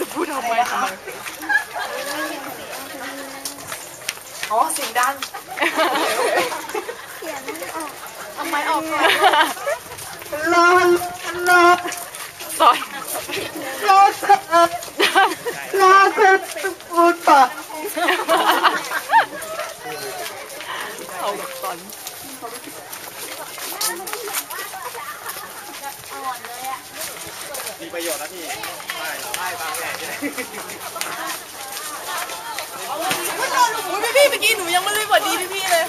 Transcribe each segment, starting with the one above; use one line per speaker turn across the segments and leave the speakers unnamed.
จะพูดทำไมทำไม
อ๋อเสียงดัง
เสียงมันออก
ทำไมออกก่อน
ลาลา
ซอย
ลาเธอลาเธอพูดปะ
เอาแบบตอน
ประโยชน์นะพี่ใช่ใช่บางแหล่งเนี่ย
อุ้ยพี่พี่เมื่อกี้หนูยังไม่ได้สวัสดีพี่พี่เลย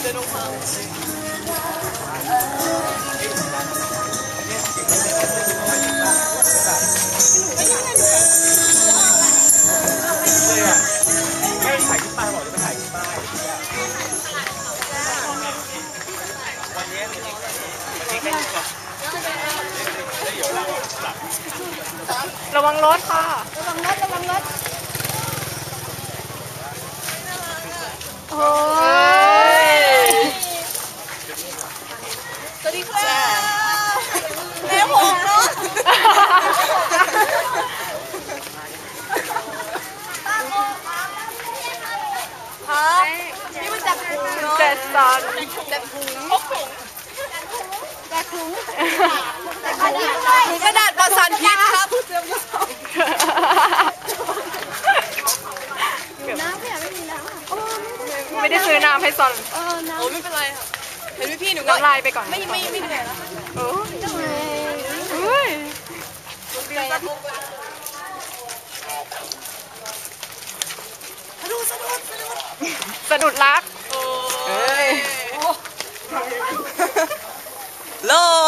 เดินลงมา
รากลับ
ระวังรถค่ะ
ระวังรถ ระวังรถ
โอ้ย
สวัสดีค่ะแม่ผมเนาะครับนี่มันจับ ถุงเนาะ
เจ็ดสัน
จับถุงพกถุง
แกะถุง
ถุงกระดาษปลอดสารพิษครับ
น้ำเนี่ยไม่มีน้ำอะโอ้
ไม่ได้ซื้อน้ำให้ซอน
เออน้ำ
โอ้ไม่เป็นไรค่ะเห็นไหมพี่หนูก็
น้ำลายไปก่อน
ไม่ไม่ไม่เหนื่อยแล้ว
โอ้ย
เฮ้ย
อุ้ย
สะดุดสะดุดสะดุด
สะดุดรัก
Lord.